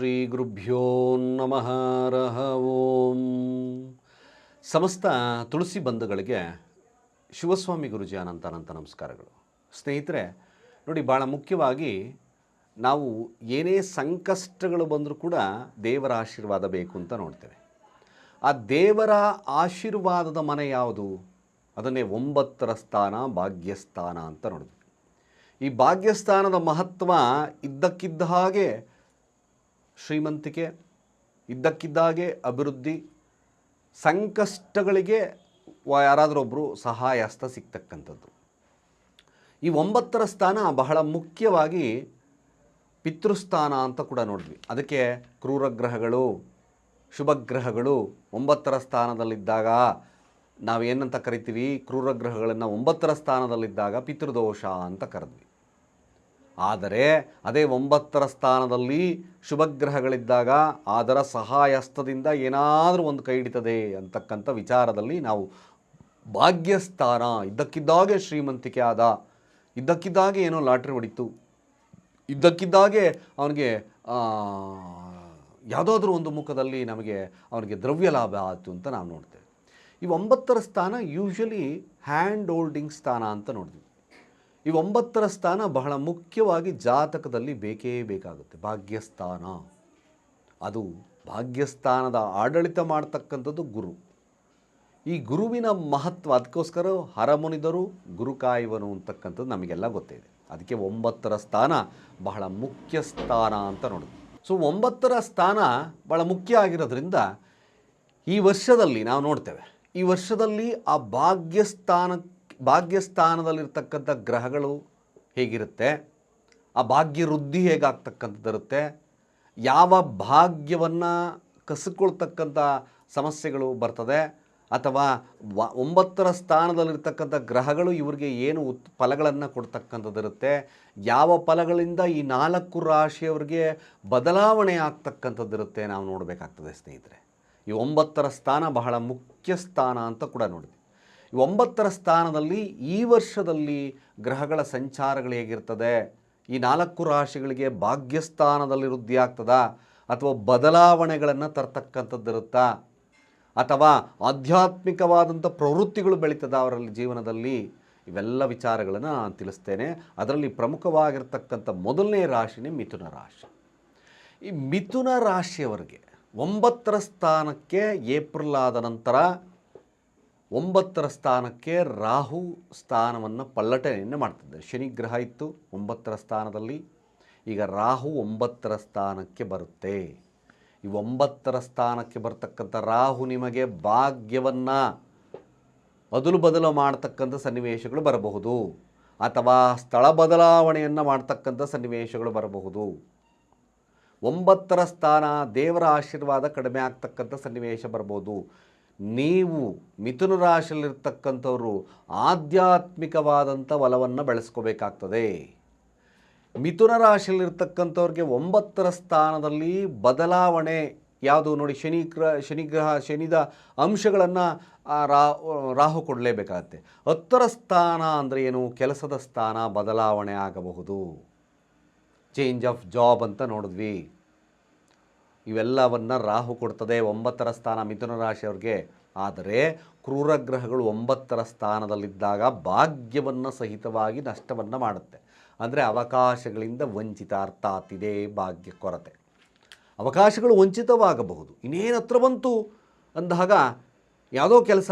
ಶ್ರೀ ಗುರುಭ್ಯೋ ನಮಃ ರಹ ಓಂ. ಸಮಸ್ತ ತುಳಸಿ ಬಂಧುಗಳಿಗೆ ಶಿವಸ್ವಾಮಿ ಗುರುಜಿ ಅನಂತ ಅನಂತ ನಮಸ್ಕಾರಗಳು. ಸ್ನೇಹಿತರೆ, ನೋಡಿ ಭಾಳ ಮುಖ್ಯವಾಗಿ ನಾವು ಏನೇ ಸಂಕಷ್ಟಗಳು ಬಂದರೂ ಕೂಡ ದೇವರ ಆಶೀರ್ವಾದ ಬೇಕು ಅಂತ ನೋಡ್ತೇವೆ. ಆ ದೇವರ ಆಶೀರ್ವಾದದ ಮನೆ ಯಾವುದು? ಅದನ್ನೇ ಒಂಬತ್ತರ ಸ್ಥಾನ, ಭಾಗ್ಯಸ್ಥಾನ ಅಂತ ನೋಡಿದ್ವಿ ಈ ಭಾಗ್ಯಸ್ಥಾನದ ಮಹತ್ವ ಇದ್ದಕ್ಕಿದ್ದ ಹಾಗೆ ಶ್ರೀಮಂತಿಕೆ, ಇದ್ದಕ್ಕಿದ್ದಾಗೆ ಅಭಿವೃದ್ಧಿ, ಸಂಕಷ್ಟಗಳಿಗೆ ಯಾರಾದರೊಬ್ಬರು ಸಹಾಯ ಹಸ್ತ ಸಿಗ್ತಕ್ಕಂಥದ್ದು. ಈ ಒಂಬತ್ತರ ಸ್ಥಾನ ಬಹಳ ಮುಖ್ಯವಾಗಿ ಪಿತೃಸ್ಥಾನ ಅಂತ ಕೂಡ ನೋಡಿದ್ವಿ. ಅದಕ್ಕೆ ಕ್ರೂರಗ್ರಹಗಳು, ಶುಭಗ್ರಹಗಳು ಒಂಬತ್ತರ ಸ್ಥಾನದಲ್ಲಿದ್ದಾಗ ನಾವೇನಂತ ಕರಿತೀವಿ? ಕ್ರೂರಗ್ರಹಗಳನ್ನು ಒಂಬತ್ತರ ಸ್ಥಾನದಲ್ಲಿದ್ದಾಗ ಪಿತೃದೋಷ ಅಂತ ಕರೆದ್ವಿ. ಆದರೆ ಅದೇ ಒಂಬತ್ತರ ಸ್ಥಾನದಲ್ಲಿ ಶುಭಗ್ರಹಗಳಿದ್ದಾಗ ಅದರ ಸಹಾಯಸ್ತದಿಂದ ಏನಾದರೂ ಒಂದು ಕೈ ಹಿಡಿತದೆ ಅಂತಕ್ಕಂಥ ವಿಚಾರದಲ್ಲಿ ನಾವು ಭಾಗ್ಯಸ್ಥಾನ, ಇದ್ದಕ್ಕಿದ್ದಾಗೆ ಶ್ರೀಮಂತಿಕೆ ಆದ, ಇದ್ದಕ್ಕಿದ್ದಾಗೆ ಏನೋ ಲಾಟ್ರಿ ಹೊಡಿತು, ಇದ್ದಕ್ಕಿದ್ದಾಗೆ ಅವನಿಗೆ ಯಾವುದಾದ್ರೂ ಒಂದು ಮುಖದಲ್ಲಿ ನಮಗೆ ಅವನಿಗೆ ದ್ರವ್ಯ ಲಾಭ ಆಯಿತು ಅಂತ ನಾವು ನೋಡ್ತೇವೆ. ಈ ಒಂಬತ್ತರ ಸ್ಥಾನ ಯೂಶ್ವಲಿ ಹ್ಯಾಂಡ್ ಹೋಲ್ಡಿಂಗ್ ಸ್ಥಾನ ಅಂತ ನೋಡಿದ್ವಿ ಈ ಒಂಬತ್ತರ ಸ್ಥಾನ ಬಹಳ ಮುಖ್ಯವಾಗಿ ಜಾತಕದಲ್ಲಿ ಬೇಕೇ ಬೇಕಾಗುತ್ತೆ. ಭಾಗ್ಯಸ್ಥಾನ. ಅದು ಭಾಗ್ಯಸ್ಥಾನದ ಆಡಳಿತ ಮಾಡತಕ್ಕಂಥದ್ದು ಗುರು. ಈ ಗುರುವಿನ ಮಹತ್ವ ಅದಕ್ಕೋಸ್ಕರ ಹರಮುನಿದರು ಗುರು ಕಾಯುವನು ಅಂತಕ್ಕಂಥದ್ದು ನಮಗೆಲ್ಲ ಗೊತ್ತಿದೆ ಅದಕ್ಕೆ ಒಂಬತ್ತರ ಸ್ಥಾನ ಬಹಳ ಮುಖ್ಯ ಸ್ಥಾನ ಅಂತ ನೋಡಿದ್ವಿ ಸೊ ಒಂಬತ್ತರ ಸ್ಥಾನ ಬಹಳ ಮುಖ್ಯ ಆಗಿರೋದ್ರಿಂದ ಈ ವರ್ಷದಲ್ಲಿ ನಾವು ನೋಡ್ತೇವೆ. ಈ ವರ್ಷದಲ್ಲಿ ಆ ಭಾಗ್ಯಸ್ಥಾನ ಭಾಗ್ಯಸ್ಥಾನದಲ್ಲಿರ್ತಕ್ಕಂಥ ಗ್ರಹಗಳು ಹೇಗಿರುತ್ತೆ? ಆ ಭಾಗ್ಯ ವೃದ್ಧಿ ಹೇಗಾಗ್ತಕ್ಕಂಥದ್ದಿರುತ್ತೆ? ಯಾವ ಭಾಗ್ಯವನ್ನು ಕಸಿಕೊಳ್ತಕ್ಕಂಥ ಸಮಸ್ಯೆಗಳು ಬರ್ತದೆ? ಅಥವಾ ವ, ಒಂಬತ್ತರ ಸ್ಥಾನದಲ್ಲಿರ್ತಕ್ಕಂಥ ಗ್ರಹಗಳು ಇವರಿಗೆ ಏನು ಉತ್, ಫಲಗಳನ್ನು ಕೊಡ್ತಕ್ಕಂಥದ್ದಿರುತ್ತೆ? ಯಾವ ಫಲಗಳಿಂದ ಈ ನಾಲ್ಕು ರಾಶಿಯವರಿಗೆ ಬದಲಾವಣೆ ಆಗ್ತಕ್ಕಂಥದ್ದಿರುತ್ತೆ ನಾವು ನೋಡಬೇಕಾಗ್ತದೆ ಸ್ನೇಹಿತರೆ. ಈ ಒಂಬತ್ತರ ಸ್ಥಾನ ಬಹಳ ಮುಖ್ಯ ಸ್ಥಾನ ಅಂತ ಕೂಡ ನೋಡಿದ್ವಿ. ಈ ಒಂಬತ್ತರ ಸ್ಥಾನದಲ್ಲಿ ಈ ವರ್ಷದಲ್ಲಿ ಗ್ರಹಗಳ ಸಂಚಾರಗಳು ಹೇಗಿರ್ತದೆ? ಈ ನಾಲ್ಕು ರಾಶಿಗಳಿಗೆ ಭಾಗ್ಯಸ್ಥಾನದಲ್ಲಿ ವೃದ್ಧಿ ಆಗ್ತದಾ ಅಥವಾ ಬದಲಾವಣೆಗಳನ್ನು ತರ್ತಕ್ಕಂಥದ್ದಿರುತ್ತಾ? ಅಥವಾ ಆಧ್ಯಾತ್ಮಿಕವಾದಂಥ ಪ್ರವೃತ್ತಿಗಳು ಬೆಳೀತದ ಅವರಲ್ಲಿ ಜೀವನದಲ್ಲಿ? ಇವೆಲ್ಲ ವಿಚಾರಗಳನ್ನು ನಾನು ತಿಳಿಸ್ತೇನೆ. ಅದರಲ್ಲಿ ಪ್ರಮುಖವಾಗಿರ್ತಕ್ಕಂಥ ಮೊದಲನೇ ರಾಶಿನೇ ಮಿಥುನ ರಾಶಿ. ಈ ಮಿಥುನ ರಾಶಿಯವರಿಗೆ ಒಂಬತ್ತರ ಸ್ಥಾನಕ್ಕೆ ಏಪ್ರಿಲ್ ಆದ ನಂತರ ಒಂಬತ್ತರ ಸ್ಥಾನಕ್ಕೆ ರಾಹು ಸ್ಥಾನವನ್ನು ಪಲ್ಲಟನೆಯನ್ನು ಶನಿ ಗ್ರಹ ಇತ್ತು ಒಂಬತ್ತರ ಸ್ಥಾನದಲ್ಲಿ. ಈಗ ರಾಹು ಒಂಬತ್ತರ ಸ್ಥಾನಕ್ಕೆ ಬರುತ್ತೆ. ಈ ಒಂಬತ್ತರ ಸ್ಥಾನಕ್ಕೆ ಬರ್ತಕ್ಕಂಥ ರಾಹು ನಿಮಗೆ ಭಾಗ್ಯವನ್ನು ಬದಲು ಬದಲು ಮಾಡ್ತಕ್ಕಂಥ ಸನ್ನಿವೇಶಗಳು ಬರಬಹುದು. ಅಥವಾ ಸ್ಥಳ ಬದಲಾವಣೆಯನ್ನು ಮಾಡ್ತಕ್ಕಂಥ ಸನ್ನಿವೇಶಗಳು ಬರಬಹುದು. ಒಂಬತ್ತರ ಸ್ಥಾನ ದೇವರ ಆಶೀರ್ವಾದ ಕಡಿಮೆ ಆಗ್ತಕ್ಕಂಥ ಸನ್ನಿವೇಶ ಬರ್ಬೋದು. ನೀವು ಮಿಥುನ ರಾಶಿಯಲ್ಲಿರ್ತಕ್ಕಂಥವರು ಆಧ್ಯಾತ್ಮಿಕವಾದಂಥ ಒಲವನ್ನು ಬೆಳೆಸ್ಕೋಬೇಕಾಗ್ತದೆ. ಮಿಥುನ ರಾಶಿಯಲ್ಲಿರ್ತಕ್ಕಂಥವ್ರಿಗೆ ಒಂಬತ್ತರ ಸ್ಥಾನದಲ್ಲಿ ಬದಲಾವಣೆ ಯಾವುದು ನೋಡಿ ಶನಿಗ್ರ ಶನಿಗ್ರಹ ಶನಿದ ಅಂಶಗಳನ್ನು ರಾಹು ಕೊಡಲೇಬೇಕಾಗತ್ತೆ. ಹತ್ತರ ಸ್ಥಾನ ಅಂದರೆ ಏನು? ಕೆಲಸದ ಸ್ಥಾನ ಬದಲಾವಣೆ ಆಗಬಹುದು. ಚೇಂಜ್ ಆಫ್ ಜಾಬ್ ಅಂತ ನೋಡಿದ್ವಿ. ಇವೆಲ್ಲವನ್ನು ರಾಹು ಕೊಡ್ತದೆ ಒಂಬತ್ತರ ಸ್ಥಾನ ಮಿಥುನ ರಾಶಿಯವ್ರಿಗೆ. ಆದರೆ ಕ್ರೂರಗ್ರಹಗಳು ಒಂಬತ್ತರ ಸ್ಥಾನದಲ್ಲಿದ್ದಾಗ ಭಾಗ್ಯವನ್ನು ಸಹಿತವಾಗಿ ನಷ್ಟವನ್ನು ಮಾಡುತ್ತೆ. ಅಂದರೆ ಅವಕಾಶಗಳಿಂದ ವಂಚಿತ ಅರ್ಥಾತ್ ಇದೇ ಭಾಗ್ಯ ಕೊರತೆ. ಅವಕಾಶಗಳು ವಂಚಿತವಾಗಬಹುದು. ಇನ್ನೇನು ಹತ್ರ ಬಂತು ಅಂದಾಗ ಯಾವುದೋ ಕೆಲಸ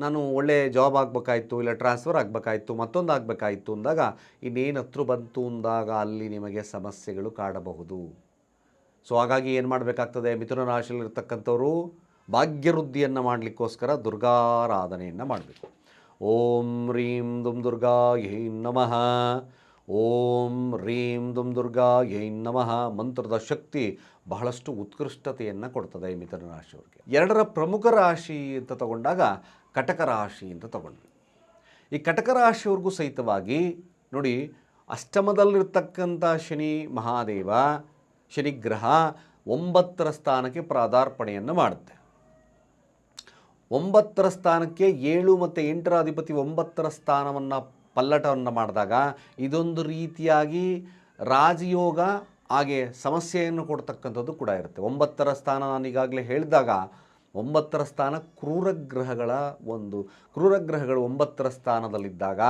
ನಾನು ಒಳ್ಳೆ ಜಾಬ್ ಆಗಬೇಕಾಯ್ತು, ಇಲ್ಲ ಟ್ರಾನ್ಸ್ಫರ್ ಆಗಬೇಕಾಯ್ತು, ಮತ್ತೊಂದು ಆಗಬೇಕಾಯಿತು ಅಂದಾಗ ಇನ್ನೇನು ಹತ್ರ ಬಂತು ಅಂದಾಗ ಅಲ್ಲಿ ನಿಮಗೆ ಸಮಸ್ಯೆಗಳು ಕಾಡಬಹುದು. ಸೊ ಹಾಗಾಗಿ ಏನು ಮಾಡಬೇಕಾಗ್ತದೆ? ಮಿಥುನ ರಾಶಿಯಲ್ಲಿರ್ತಕ್ಕಂಥವರು ಭಾಗ್ಯವೃದ್ಧಿಯನ್ನು ಮಾಡಲಿಕ್ಕೋಸ್ಕರ ದುರ್ಗಾರಾಧನೆಯನ್ನು ಮಾಡಬೇಕು. ಓಂ ರೀಂ ದುಂ ದುರ್ಗಾ ಯೈ ನಮಃ. ಓಂ ರೀಂ ದುಂ ದುರ್ಗಾ ಯೈ ನಮಃ. ಮಂತ್ರದ ಶಕ್ತಿ ಬಹಳಷ್ಟು ಉತ್ಕೃಷ್ಟತೆಯನ್ನು ಕೊಡ್ತದೆ ಮಿಥುನ ರಾಶಿಯವರಿಗೆ. ಎರಡರ ಪ್ರಮುಖ ರಾಶಿ ಅಂತ ತಗೊಂಡಾಗ ಕಟಕ ರಾಶಿ ಅಂತ ತಗೊಂಡ್ವಿ. ಈ ಕಟಕ ರಾಶಿಯವ್ರಿಗೂ ಸಹಿತವಾಗಿ ನೋಡಿ, ಅಷ್ಟಮದಲ್ಲಿರ್ತಕ್ಕಂಥ ಶನಿ ಮಹಾದೇವ ಶನಿಗ್ರಹ ಒಂಬತ್ತರ ಸ್ಥಾನಕ್ಕೆ ಪ್ರಾದಾರ್ಪಣೆಯನ್ನು ಮಾಡುತ್ತೆ. ಒಂಬತ್ತರ ಸ್ಥಾನಕ್ಕೆ ಏಳು ಮತ್ತು ಎಂಟರ ಅಧಿಪತಿ ಒಂಬತ್ತರ ಸ್ಥಾನವನ್ನು ಪಲ್ಲಟವನ್ನು ಮಾಡಿದಾಗ ಇದೊಂದು ರೀತಿಯಾಗಿ ರಾಜಯೋಗ ಹಾಗೆ ಸಮಸ್ಯೆಯನ್ನು ಕೊಡ್ತಕ್ಕಂಥದ್ದು ಕೂಡ ಇರುತ್ತೆ. ಒಂಬತ್ತರ ಸ್ಥಾನ ನಾನು ಈಗಾಗಲೇ ಹೇಳಿದಾಗ ಒಂಬತ್ತರ ಸ್ಥಾನ ಕ್ರೂರಗ್ರಹಗಳ ಒಂದು. ಕ್ರೂರಗ್ರಹಗಳು ಒಂಬತ್ತರ ಸ್ಥಾನದಲ್ಲಿದ್ದಾಗ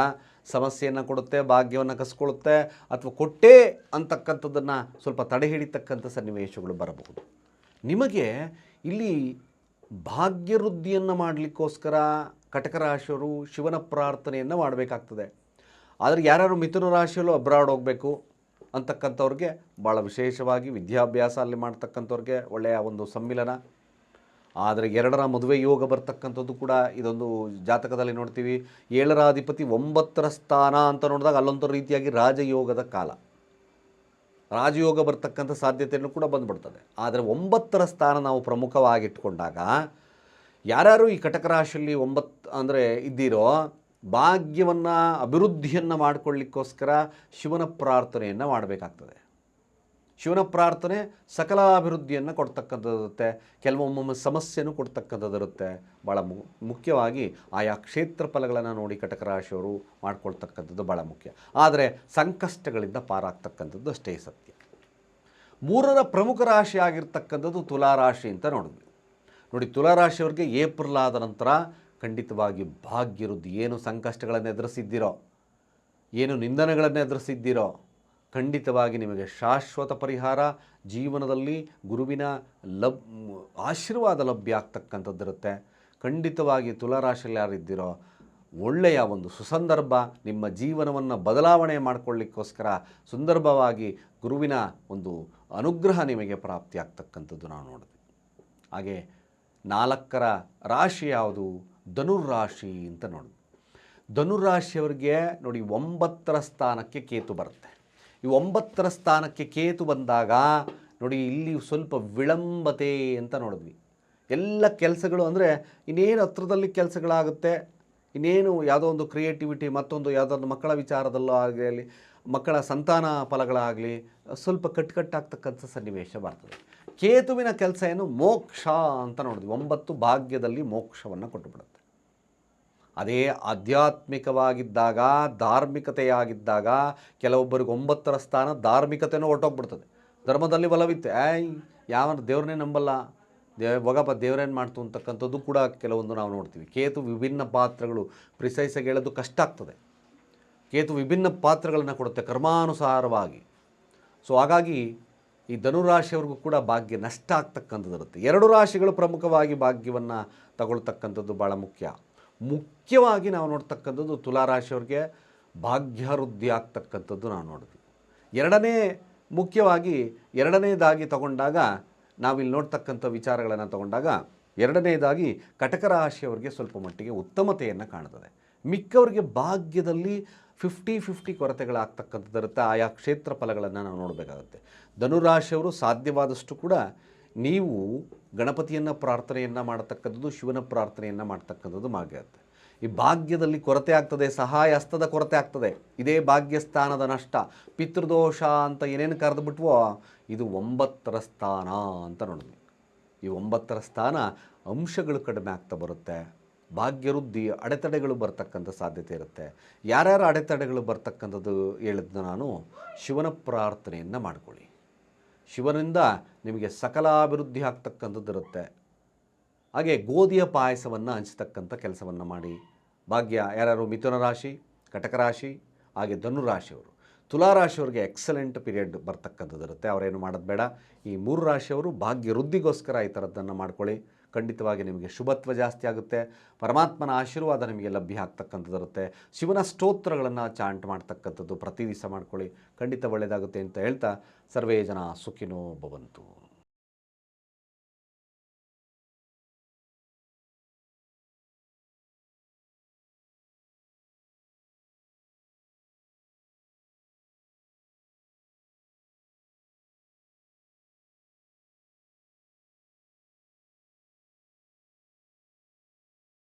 ಸಮಸ್ಯೆಯನ್ನು ಕೊಡುತ್ತೆ, ಭಾಗ್ಯವನ್ನು ಕಸ್ಕೊಳ್ಳುತ್ತೆ ಅಥವಾ ಕೊಟ್ಟೇ ಅಂತಕ್ಕಂಥದ್ದನ್ನು ಸ್ವಲ್ಪ ತಡೆ ಹಿಡಿತಕ್ಕಂಥ ಸನ್ನಿವೇಶಗಳು ಬರಬಹುದು. ನಿಮಗೆ ಇಲ್ಲಿ ಭಾಗ್ಯವೃದ್ಧಿಯನ್ನು ಮಾಡಲಿಕ್ಕೋಸ್ಕರ ಕಟಕರಾಶಿಯವರು ಶಿವನ ಪ್ರಾರ್ಥನೆಯನ್ನು ಮಾಡಬೇಕಾಗ್ತದೆ. ಆದರೆ ಯಾರ್ಯಾರು ಮಿಥುನ ರಾಶಿಯಲ್ಲೂ ಅಬ್ರಾಡ್ ಹೋಗಬೇಕು ಅಂತಕ್ಕಂಥವ್ರಿಗೆ ಭಾಳ ವಿಶೇಷವಾಗಿ ವಿದ್ಯಾಭ್ಯಾಸ ಅಲ್ಲಿ ಮಾಡ್ತಕ್ಕಂಥವ್ರಿಗೆ ಒಳ್ಳೆಯ ಒಂದು ಸಮ್ಮಿಲನ ಆದರೆ ಎರಡರ ಮದುವೆ ಯೋಗ ಬರ್ತಕ್ಕಂಥದ್ದು ಕೂಡ ಇದೊಂದು ಜಾತಕದಲ್ಲಿ ನೋಡ್ತೀವಿ. ಏಳರ ಅಧಿಪತಿ ಒಂಬತ್ತರ ಸ್ಥಾನ ಅಂತ ನೋಡಿದಾಗ ಅಲ್ಲೊಂದು ರೀತಿಯಾಗಿ ರಾಜಯೋಗದ ಕಾಲ. ರಾಜಯೋಗ ಬರ್ತಕ್ಕಂಥ ಸಾಧ್ಯತೆಯನ್ನು ಕೂಡ ಬಂದ್ಬಿಡ್ತದೆ. ಆದರೆ ಒಂಬತ್ತರ ಸ್ಥಾನ ನಾವು ಪ್ರಮುಖವಾಗಿಟ್ಕೊಂಡಾಗ ಯಾರ್ಯಾರು ಈ ಕಟಕ ರಾಶಿಯಲ್ಲಿ ಒಂಬತ್ತು ಅಂದರೆ ಇದ್ದೀರೋ ಭಾಗ್ಯವನ್ನು ಅಭಿವೃದ್ಧಿಯನ್ನು ಮಾಡಿಕೊಳ್ಳಿಕ್ಕೋಸ್ಕರ ಶಿವನ ಪ್ರಾರ್ಥನೆಯನ್ನು ಮಾಡಬೇಕಾಗ್ತದೆ. ಶಿವನ ಪ್ರಾರ್ಥನೆ ಸಕಲ ಅಭಿವೃದ್ಧಿಯನ್ನು ಕೊಡ್ತಕ್ಕಂಥದ್ದಿರುತ್ತೆ. ಕೆಲವೊಮ್ಮೊಮ್ಮೆ ಸಮಸ್ಯೆನೂ ಕೊಡ್ತಕ್ಕಂಥದ್ದಿರುತ್ತೆ. ಭಾಳ ಮು, ಮುಖ್ಯವಾಗಿ ಆಯಾ ಕ್ಷೇತ್ರ ಫಲಗಳನ್ನು ನೋಡಿ ಕಟಕ ರಾಶಿಯವರು ಮಾಡ್ಕೊಳ್ತಕ್ಕಂಥದ್ದು ಭಾಳ ಮುಖ್ಯ. ಆದರೆ ಸಂಕಷ್ಟಗಳಿಂದ ಪಾರಾಗ್ತಕ್ಕಂಥದ್ದು ಅಷ್ಟೇ ಸತ್ಯ. ಮೂರರ ಪ್ರಮುಖ ರಾಶಿ ಆಗಿರ್ತಕ್ಕಂಥದ್ದು ತುಲಾರಾಶಿ ಅಂತ ನೋಡಿದ್ವಿ. ನೋಡಿ ತುಲಾರಾಶಿಯವ್ರಿಗೆ ಏಪ್ರಿಲ್ ಆದ ನಂತರ ಖಂಡಿತವಾಗಿ ಭಾಗ್ಯವೃದ್ಧಿ ಏನು ಸಂಕಷ್ಟಗಳನ್ನು ಎದುರಿಸಿದ್ದೀರೋ ಏನು ನಿಂದನೆಗಳನ್ನು ಎದುರಿಸಿದ್ದೀರೋ ಖಂಡಿತವಾಗಿ ನಿಮಗೆ ಶಾಶ್ವತ ಪರಿಹಾರ. ಜೀವನದಲ್ಲಿ ಗುರುವಿನ ಲಬ್, ಆಶೀರ್ವಾದ ಲಭ್ಯ ಆಗ್ತಕ್ಕಂಥದ್ದಿರುತ್ತೆ. ಖಂಡಿತವಾಗಿ ತುಲಾರಾಶಿಯಲ್ಲಿ ಯಾರಿದ್ದೀರೋ, ಒಳ್ಳೆಯ ಒಂದು ಸುಸಂದರ್ಭ, ನಿಮ್ಮ ಜೀವನವನ್ನು ಬದಲಾವಣೆ ಮಾಡಿಕೊಳ್ಳಿಕ್ಕೋಸ್ಕರ ಸುಂದರ್ಭವಾಗಿ ಗುರುವಿನ ಒಂದು ಅನುಗ್ರಹ ನಿಮಗೆ ಪ್ರಾಪ್ತಿಯಾಗ್ತಕ್ಕಂಥದ್ದು ನಾವು ನೋಡಿದೆ ಹಾಗೆ ನಾಲ್ಕರ ರಾಶಿ ಯಾವುದು? ಧನುರಾಶಿ ಅಂತ ನೋಡಿದ್ವಿ. ಧನುರಾಶಿಯವರಿಗೆ ನೋಡಿ ಒಂಬತ್ತರ ಸ್ಥಾನಕ್ಕೆ ಕೇತು ಬರುತ್ತೆ. ಈ ಒಂಬತ್ತರ ಸ್ಥಾನಕ್ಕೆ ಕೇತು ಬಂದಾಗ, ನೋಡಿ ಇಲ್ಲಿ ಸ್ವಲ್ಪ ವಿಳಂಬತೆ ಅಂತ ನೋಡಿದ್ವಿ. ಎಲ್ಲ ಕೆಲಸಗಳು ಅಂದರೆ ಇನ್ನೇನು ಹತ್ರದಲ್ಲಿ ಕೆಲಸಗಳಾಗುತ್ತೆ, ಇನ್ನೇನು ಯಾವುದೋ ಒಂದು ಕ್ರಿಯೇಟಿವಿಟಿ ಮತ್ತೊಂದು ಯಾವುದೋ ಒಂದು ಮಕ್ಕಳ ವಿಚಾರದಲ್ಲೂ ಆಗಲಿ, ಮಕ್ಕಳ ಸಂತಾನ ಫಲಗಳಾಗಲಿ, ಸ್ವಲ್ಪ ಕಟ್ಕಟ್ಟಾಗ್ತಕ್ಕಂಥ ಸನ್ನಿವೇಶ ಬರ್ತದೆ. ಕೇತುವಿನ ಕೆಲಸ ಏನು ಮೋಕ್ಷ ಅಂತ ನೋಡಿದ್ವಿ. ಒಂಬತ್ತು ಭಾಗ್ಯದಲ್ಲಿ ಮೋಕ್ಷವನ್ನು ಕೊಟ್ಟುಬಿಡುತ್ತೆ. ಅದೇ ಆಧ್ಯಾತ್ಮಿಕವಾಗಿದ್ದಾಗ, ಧಾರ್ಮಿಕತೆಯಾಗಿದ್ದಾಗ ಕೆಲವೊಬ್ಬರಿಗೆ ಒಂಬತ್ತರ ಸ್ಥಾನ ಧಾರ್ಮಿಕತೆಯೂ ಹೊರಟೋಗ್ಬಿಡ್ತದೆ. ಧರ್ಮದಲ್ಲಿ ಬಲವಿತ್ತು. ಆಯ್ ಯಾವ ದೇವ್ರನ್ನೇ ನಂಬಲ್ಲ. ದೇ, ಹೋಗಪ್ಪ, ದೇವ್ರೇನು ಮಾಡ್ತು ಅಂತಕ್ಕಂಥದ್ದು ಕೂಡ ಕೆಲವೊಂದು ನಾವು ನೋಡ್ತೀವಿ. ಕೇತು ವಿಭಿನ್ನ ಪಾತ್ರಗಳು ಪ್ರಿಸೈಸಾಗಿ ಹೇಳೋದು ಕಷ್ಟ ಆಗ್ತದೆ. ಕೇತು ವಿಭಿನ್ನ ಪಾತ್ರಗಳನ್ನು ಕೊಡುತ್ತೆ ಕರ್ಮಾನುಸಾರವಾಗಿ. ಸೊ ಹಾಗಾಗಿ ಈ ಧನುರಾಶಿಯವ್ರಿಗೂ ಕೂಡ ಭಾಗ್ಯ ನಷ್ಟ ಆಗ್ತಕ್ಕಂಥದ್ದು ಇರುತ್ತೆ ಎರಡು ರಾಶಿಗಳು ಪ್ರಮುಖವಾಗಿ ಭಾಗ್ಯವನ್ನು ತಗೊಳ್ತಕ್ಕಂಥದ್ದು ಭಾಳ ಮುಖ್ಯ. ಮುಖ್ಯವಾಗಿ ನಾವು ನೋಡ್ತಕ್ಕಂಥದ್ದು ತುಲಾರಾಶಿಯವ್ರಿಗೆ ಭಾಗ್ಯವೃದ್ಧಿ ಆಗ್ತಕ್ಕಂಥದ್ದು ನಾವು ನೋಡಿದ್ವಿ. ಎರಡನೇ ಮುಖ್ಯವಾಗಿ ಎರಡನೇದಾಗಿ ತಗೊಂಡಾಗ ನಾವಿಲ್ಲಿ ನೋಡ್ತಕ್ಕಂಥ ವಿಚಾರಗಳನ್ನು ತಗೊಂಡಾಗ ಎರಡನೇದಾಗಿ ಕಟಕ ರಾಶಿಯವರಿಗೆ ಸ್ವಲ್ಪ ಮಟ್ಟಿಗೆ ಉತ್ತಮತೆಯನ್ನು ಕಾಣ್ತದೆ. ಮಿಕ್ಕವರಿಗೆ ಭಾಗ್ಯದಲ್ಲಿ ಫಿಫ್ಟಿ ಫಿಫ್ಟಿ ಕೊರತೆಗಳಾಗ್ತಕ್ಕಂಥದ್ದಿರುತ್ತೆ. ಆಯಾ ಕ್ಷೇತ್ರ ಫಲಗಳನ್ನು ನಾವು ನೋಡಬೇಕಾಗುತ್ತೆ. ಧನುರಾಶಿಯವರು ಸಾಧ್ಯವಾದಷ್ಟು ಕೂಡ ನೀವು ಗಣಪತಿಯನ್ನು ಪ್ರಾರ್ಥನೆಯನ್ನು ಮಾಡತಕ್ಕಂಥದ್ದು, ಶಿವನ ಪ್ರಾರ್ಥನೆಯನ್ನು ಮಾಡ್ತಕ್ಕಂಥದ್ದು ಆಗಿರುತ್ತೆ ಈ ಭಾಗ್ಯದಲ್ಲಿ ಕೊರತೆ ಆಗ್ತದೆ ಸಹಾಯ ಹಸ್ತದ ಕೊರತೆ ಆಗ್ತದೆ. ಇದೇ ಭಾಗ್ಯಸ್ಥಾನದ ನಷ್ಟ. ಪಿತೃದೋಷ ಅಂತ ಏನೇನು ಕರೆದುಬಿಟ್ವೋ ಇದು ಒಂಬತ್ತರ ಸ್ಥಾನ ಅಂತ ನೋಡಿದ್ವಿ. ಈ ಒಂಬತ್ತರ ಸ್ಥಾನ ಅಂಶಗಳು ಕಡಿಮೆ ಆಗ್ತಾ ಬರುತ್ತೆ. ಭಾಗ್ಯವೃದ್ಧಿ ಅಡೆತಡೆಗಳು ಬರ್ತಕ್ಕಂಥ ಸಾಧ್ಯತೆ ಇರುತ್ತೆ. ಯಾರ್ಯಾರು ಅಡೆತಡೆಗಳು ಬರ್ತಕ್ಕಂಥದ್ದು ಹೇಳಿದ್ನ ನಾನು, ಶಿವನ ಪ್ರಾರ್ಥನೆಯನ್ನು ಮಾಡ್ಕೊಳ್ಳಿ. ಶಿವನಿಂದ ನಿಮಗೆ ಸಕಲ ಅಭಿವೃದ್ಧಿ ಆಗ್ತಕ್ಕಂಥದ್ದು ಇರುತ್ತೆ. ಹಾಗೆ ಗೋಧಿಯ ಪಾಯಸವನ್ನು ಹಂಚತಕ್ಕಂಥ ಕೆಲಸವನ್ನು ಮಾಡಿ. ಭಾಗ್ಯ ಯಾರ್ಯಾರು ಮಿಥುನ ರಾಶಿ, ಕಟಕ ರಾಶಿ, ಹಾಗೆ ಧನುರಾಶಿಯವರು ತುಲಾರಾಶಿಯವ್ರಿಗೆ ಎಕ್ಸಲೆಂಟ್ ಪೀರಿಯಡ್ ಬರ್ತಕ್ಕಂಥದ್ದು ಇರುತ್ತೆ. ಅವರೇನು ಮಾಡೋದು ಬೇಡ. ಈ ಮೂರು ರಾಶಿಯವರು ಭಾಗ್ಯ ವೃದ್ಧಿಗೋಸ್ಕರ ಈ ಥರದ್ದನ್ನು ಮಾಡ್ಕೊಳ್ಳಿ. ಖಂಡಿತವಾಗಿ ನಿಮಗೆ ಶುಭತ್ವ ಜಾಸ್ತಿ ಆಗುತ್ತೆ. ಪರಮಾತ್ಮನ ಆಶೀರ್ವಾದ ನಿಮಗೆ ಲಭ್ಯ ಆಗ್ತಕ್ಕಂಥದ್ದು ಇರುತ್ತೆ. ಶಿವನ ಸ್ತೋತ್ರಗಳನ್ನು ಚಾಂಟ್ ಮಾಡ್ತಕ್ಕಂಥದ್ದು ಪ್ರತಿ ದಿವಸ ಮಾಡ್ಕೊಳ್ಳಿ. ಖಂಡಿತ ಒಳ್ಳೆಯದಾಗುತ್ತೆ ಅಂತ ಹೇಳ್ತಾ ಸರ್ವೇ ಜನ ಸುಖಿನೋ ಭವಂತು.